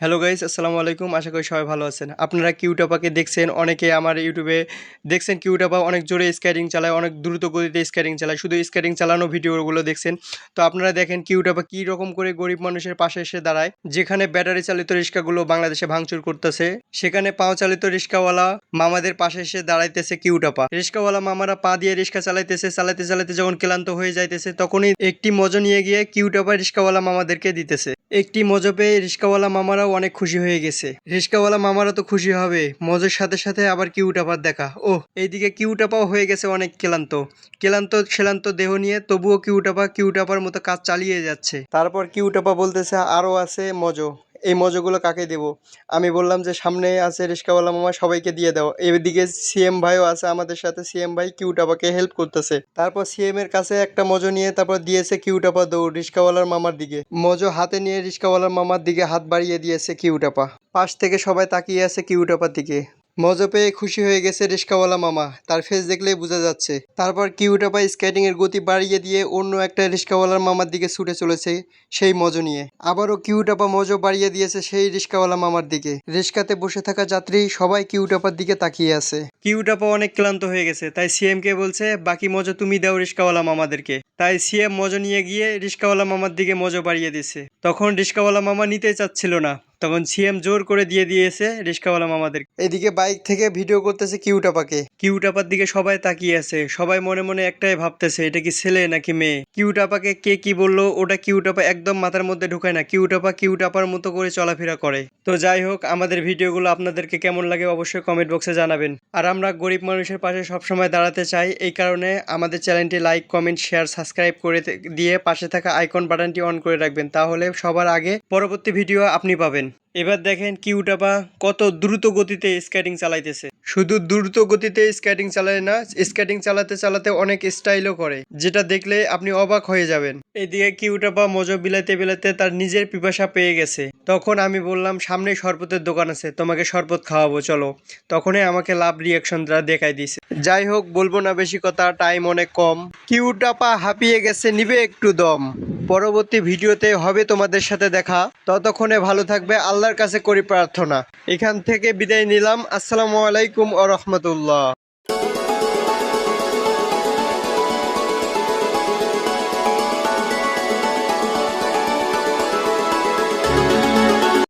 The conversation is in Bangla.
হ্যালো গাইস আসসালামু আলাইকুম। আশা করি সবাই ভালো আছেন। আপনারা কিউটাপাকে দেখছেন, অনেকে আমার ইউটিউবে দেখছেন কিউটাপা অনেক জোরে স্কেটিং চালায়, অনেক দ্রুত গতিতে স্কেটিং চালায়, শুধু স্কেটিং চালানো ভিডিওগুলো দেখছেন। তো আপনারা দেখেন কিউটাপা কী রকম করে গরিব মানুষের পাশে এসে দাঁড়ায়। যেখানে ব্যাটারি চালিত রিক্সাগুলো বাংলাদেশে ভাঙচুর করতেছে, সেখানে পাও চালিত রিক্সাওয়ালা মামাদের পাশে এসে দাঁড়াইতেছে কিউটাপা রিক্সাওয়ালা মামারা পা দিয়ে রিক্সা চালাইতেছে, চালাইতে চালাইতে যখন ক্লান্ত হয়ে যাইতেছে, তখনই একটি মজা নিয়ে গিয়ে কিউটাপা রিক্সাওয়ালা মামাদেরকে দিতেছে। একটি মজো পেয়ে রিক্সাওয়ালা মামারাও অনেক খুশি হয়ে গেছে। রিস্কাওয়ালা মামারা তো খুশি হবে। মজের সাথে সাথে আবার কিউটাপার দেখা। ও এইদিকে কিউটাপাও হয়ে গেছে অনেক ক্লান্ত। ক্লান্ত ক্লান্ত দেহ নিয়ে তবুও কিউটাপা কিউটাপার মতো কাজ চালিয়ে যাচ্ছে। তারপর কিউটাপা বলতেছে আরও আছে, মজো। এই মজোগুলো কাকে দেব? আমি বললাম যে, সামনে আছে রিস্কাওয়ালা মামা, সবাইকে দিয়ে দাও। এদিকে সিএম ভাইও আছে আমাদের সাথে। সিএম ভাই কিউটাপাকে হেল্প করতেছে। তারপর সিএম এর কাছে একটা মজো নিয়ে তারপর দিয়েছে কিউটাপা দৌড় রিস্কাওয়ালার মামার দিকে। মজো হাতে নিয়ে রিস্কাওয়ালার মামার দিকে হাত বাড়িয়ে দিয়েছে কিউটাপা পাশ থেকে সবাই তাকিয়ে আছে কিউটাপার দিকে। মজো পেয়ে খুশি হয়ে গেছে রিস্কাওয়ালা মামা। তার ফেস দেখলেই বোঝা যাচ্ছে। তারপর কিউটাপা স্কেটিং এর গতি বাড়িয়ে দিয়ে অন্য একটা রিক্সাওয়ালার মামার দিকে ছুটে চলেছে সেই মজো নিয়ে। আবারও কিউটাপা মজো বাড়িয়ে দিয়েছে সেই রিস্কাওয়ালা মামার দিকে। রিক্সাতে বসে থাকা যাত্রী সবাই কিউটাপার দিকে তাকিয়ে আছে। কিউটাপা অনেক ক্লান্ত হয়ে গেছে, তাই সিএম কে বলছে, বাকি মজো তুমি দাও রিস্কাওয়ালা মামাদেরকে। তাই সিএম মজো নিয়ে গিয়ে রিস্কাওয়ালা মামার দিকে মজো বাড়িয়ে দিছে তখন রিস্কাওয়ালা মামা নিতে চাচ্ছিল না। তখন সিএম জোর করে দিয়ে দিয়েছে রিক্সাওয়ালা মামাদের। এদিকে বাইক থেকে ভিডিও করতেছে কিউটাপাকে। কিউটাপার দিকে সবাই তাকিয়ে আছে। সবাই মনে মনে একটাই ভাবতেছে এটা কি ছেলে নাকি মেয়ে? কিউটাপাকে কে কি বলল ওটা কিউটাপা একদম মাথার মধ্যে ঢুকায় না। কিউটাপা কিউটাপার মতো করে চলাফেরা করে। তো যাই হোক আমাদের ভিডিওগুলো আপনাদেরকে কেমন লাগে অবশ্যই কমেন্ট বক্সে জানাবেন। আর আমরা গরিব মানুষের পাশে সবসময় দাঁড়াতে চাই এই কারণে আমাদের চ্যানেলটি লাইক কমেন্ট শেয়ার সাবস্ক্রাইব করে দিয়ে পাশে থাকা আইকন বাটনটি অন করে রাখবেন। তাহলে সবার আগে পরবর্তী ভিডিও আপনি পাবেন। এবার দেখেন কিউটাপা কত দ্রুত গতিতে স্কেটিং চালাইতেছে। শুধু দ্রুত গতিতে স্কেটিং চালায় না স্কেটিং চালাতে চালাতে অনেক স্টাইলও করে, যেটা দেখলে আপনি অবাক হয়ে যাবেন। এদিকে কিউটাপা মজো বিলাতে বিলাতে তার নিজের পিপাসা পেয়ে গেছে। তখন আমি বললাম, সামনে শরবতের দোকান আছে, তোমাকে শরবত খাওয়াবো, চলো। তখনই আমাকে লাভ রিয়াকশনটা দেখাই দিছে যাই হোক, বলব না বেশি কথা টাইম অনেক কম। কিউটাপা হাঁপিয়ে গেছে, নিবে একটু দম। পরবর্তী ভিডিওতে হবে তোমাদের সাথে দেখা। ততক্ষণে ভালো থাকবে, আল্লাহর কাছে করি প্রার্থনা। এখান থেকে বিদায় নিলাম। আসসালামু আলাইকুম ও রহমতুল্লাহ।